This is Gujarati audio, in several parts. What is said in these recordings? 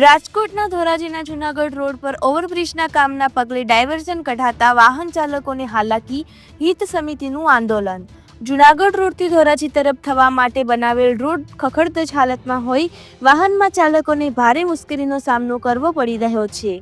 રાજકોટના ધોરાજીના જૂનાગઢ રોડ પર ઓવરબ્રિજના કામના પગલે ડાયવર્ઝન કઢાતા વાહન ચાલકોને હાલાકી, હિત સમિતિનું આંદોલન. જૂનાગઢ રોડથી ધોરાજી તરફ થવા માટે બનાવેલ રોડ ખખડધજ હાલતમાં હોઈ વાહનમાં ચાલકોને ભારે મુશ્કેલીનો સામનો કરવો પડી રહ્યો છે.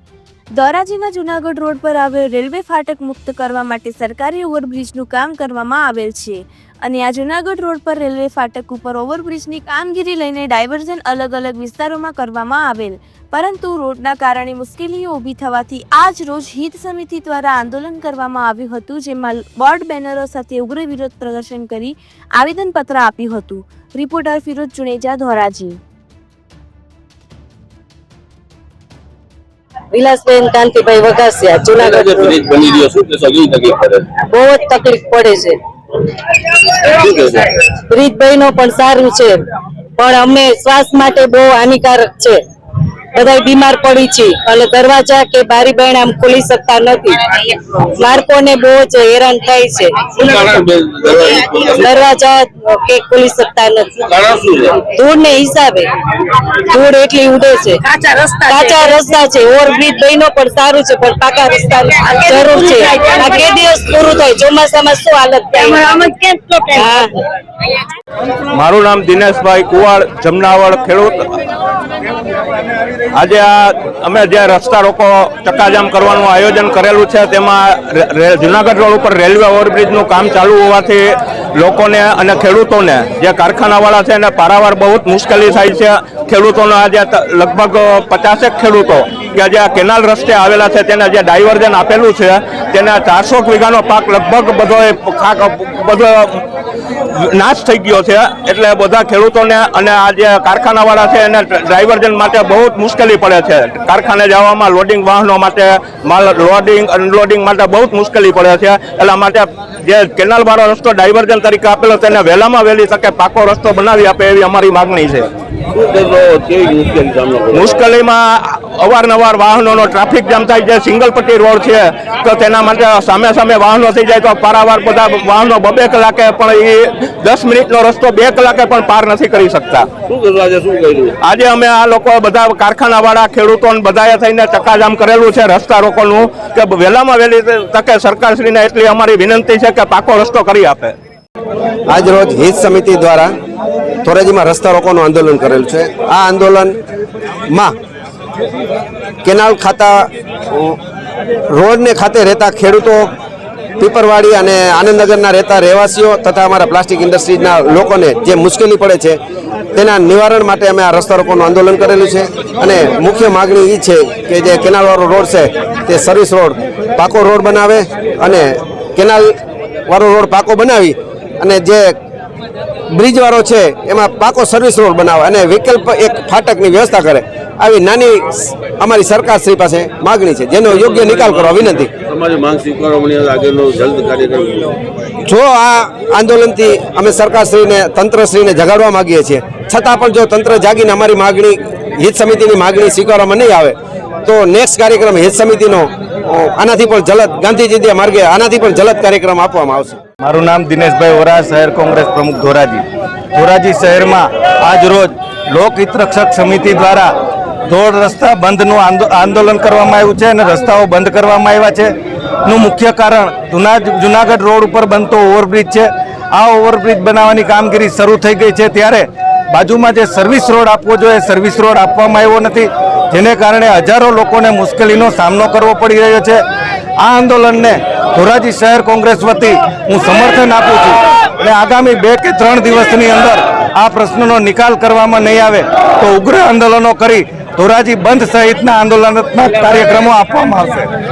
ધોરાજીના જૂનાગઢ રોડ પર આવેલ રેલવે ફાટક મુક્ત કરવા માટે સરકારી ઓવરબ્રિજનું કામ કરવામાં આવેલ છે. અને આ જૂનાગઢ રોડ પર રેલવે ફાટક ઉપર ઓવરબ્રિજની કામગીરી લઈને ડાયવર્ઝન અલગ અલગ વિસ્તારોમાં કરવામાં આવેલ. પરંતુ રોડના કારણે મુશ્કેલીઓ ઊભી થવાથી આજ રોજ હિત સમિતિ દ્વારા આંદોલન કરવામાં આવ્યું હતું જેમાં બોર્ડ બેનરો સાથે ઉગ્ર વિરોધ પ્રદર્શન કરી આવેદનપત્ર આપ્યું હતું. રિપોર્ટર ફિરોજ જુનેજા ધોરાજી. વિલાસબેન કાંતિભાઈ વગાસિયા જુનાગઢ બહુ જ તકલીફ પડે છે. શું નો પણ સારું છે. પણ અમે શ્વાસ માટે બહુ હાનિકારક છે. બધા બીમાર પડી છે. અને દરવાજા કે બારી બહેણ આમ ખોલી શકતા નથી. બાળકોને બહુ જ હેરાન થાય છે. દરવાજા? કે ખોલી શકતા નથી. ધૂળ ને હિસાબે. ધૂળ એટલી ઉડે છે. કાચા રસ્તા છે. ઓવરબ્રિજ બહેનો પણ સારું છે પણ પાકા રસ્તા જરૂર છે. આ કે દિવસ પૂરું થાય? ચોમાસામાં શું હાલત થાય? હા. મારું નામ દિનેશભાઈ કુવાડ જમનાવળ ખેડૂત. આજે આ અમે જે રસ્તા રોકો ચક્કાજામ કરવાનું આયોજન કરેલું છે, તેમાં જુનાગઢ રોડ ઉપર રેલવે ઓવરબ્રિજનું કામ ચાલુ હોવાથી લોકોને અને ખેડૂતોને, જે કારખાનાવાળા છે એને પારાવાર બહુ મુશ્કેલી થાય છે. ખેડૂતોને આજે લગભગ પચાસેક ખેડૂતો કે જે આ કેનાલ રસ્તે આવેલા છે, તેને જે ડાયવર્ઝન આપેલું છે, તેને ચારસો વીઘાનો પાક લગભગ બધો બધો નાશ થઈ ગયો છે. એટલે બધા ખેડૂતોને અને આ જે કારખાનાવાળા છે, એને ડ્રાઈવર્જન માટે બહુ જ મુશ્કેલી પડે છે. કારખાને જવામાં લોડિંગ વાહનો માટે માલ લોડિંગ, અનલોડિંગ માટે બહુ જ મુશ્કેલી પડે છે. એટલા માટે જે કેનાલવાળો રસ્તો ડાયવર્જન તરીકે આપેલો તેને વહેલામાં વહેલી તકે પાકો રસ્તો બનાવી આપે એવી અમારી માગણી છે. મુશ્કેલીમાં અવારનવાર વાહનોનો ટ્રાફિક જામ થાય છે સિંગલ પટ્ટી રોડ છે તો તેના માટે સામે સામે વાહનો થઈ જાય તો પારાવાર બધા વાહનો બબે કલાકે પણ એ દસ મિનિટનો રસ્તો બે કલાકે પણ પાર નથી કરી શકતા. આજે શું કર્યું? આજે અમે આ લોકો બધા કારખાનાવાળા ખેડૂતો ને બધાએ થઈને ચક્કાજામ કરેલું છે રસ્તા રોકોનું કે વહેલામાં વહેલી તકે સરકારશ્રીને એટલી અમારી વિનંતી છે કે પાકો રસ્તો કરી આપે. આજ રોજ હિત સમિતિ દ્વારા ધોરાજીમાં રસ્તા રોકોનું આંદોલન કરેલું છે. આ આંદોલનમાં કેનાલ ખાતા, રોડને ખાતે રહેતા ખેડૂતો, પીપરવાડી અને આનંદનગરના રહેતા રહેવાસીઓ તથા અમારા પ્લાસ્ટિક ઇન્ડસ્ટ્રીના લોકોને જે મુશ્કેલી પડે છે, તેના નિવારણ માટે અમે આ રસ્તા રોકોનું આંદોલન કરેલું છે. અને મુખ્ય માગણી એ છે કે જે કેનાલવાળો રોડ છે, તે સર્વિસ રોડ પાકો રોડ બનાવે અને કેનાલવાળો રોડ પાકો બનાવી અને જે બ્રિજ વાળો છે એમાં પાકો સર્વિસ રોડ બનાવે અને વિકલ્પ એક ફાટકની વ્યવસ્થા કરે. આવી નાની અમારી સરકાર શ્રી પાસે માગણી છે જેનો યોગ્ય નિકાલ કરવા વિનંતી. તમારી માંગ સ્વીકારવાની આગળનો જલ્દ કાર્યક્રમ. જો આ આંદોલનથી અમે સરકારશ્રીને તંત્રશ્રીને જગાડવા માગીએ છીએ છતાં પણ જો તંત્ર જાગીને અમારી માગણી હિત સમિતિની માગણી સ્વીકારવામાં નહીં આવે તો નેક્સ્ટ કાર્યક્રમ હિત સમિતિનો આનાથી પણ જલદ ગાંધીજી માર્ગે આનાથી પણ જલદ કાર્યક્રમ આપવામાં આવશે. મારું નામ દિનેશભાઈ વરા, શહેર કોંગ્રેસ પ્રમુખ ધોરાજી. ધોરાજી શહેરમાં આજ રોજ લોકહિત રક્ષક સમિતિ દ્વારા ધોળ રસ્તા બંધનું આંદોલન કરવામાં આવ્યું છે અને રસ્તાઓ બંધ કરવામાં આવ્યા છે. નું મુખ્ય કારણ જુના જુનાગઢ રોડ ઉપર બનતો ઓવરબ્રિજ છે. આ ઓવરબ્રિજ બનાવવાની કામગીરી શરૂ થઈ ગઈ છે. ત્યારે બાજુમાં જે સર્વિસ રોડ આપવો જોઈએ સર્વિસ રોડ આપવામાં આવ્યો નથી. જેને કારણે હજારો લોકોને મુશ્કેલીનો સામનો કરવો પડી રહ્યો છે. આ આંદોલનને ધોરાજી શહેર કોંગ્રેસ વતી હું સમર્થન આપું છું અને આગામી બે કે ત્રણ દિવસની અંદર આ પ્રશ્નનો નિકાલ કરવામાં નહીં આવે તો ઉગ્ર આંદોલનો કરી ધોરાજી બંધ સહિતના આંદોલનાત્મક કાર્યક્રમો આપવામાં આવશે.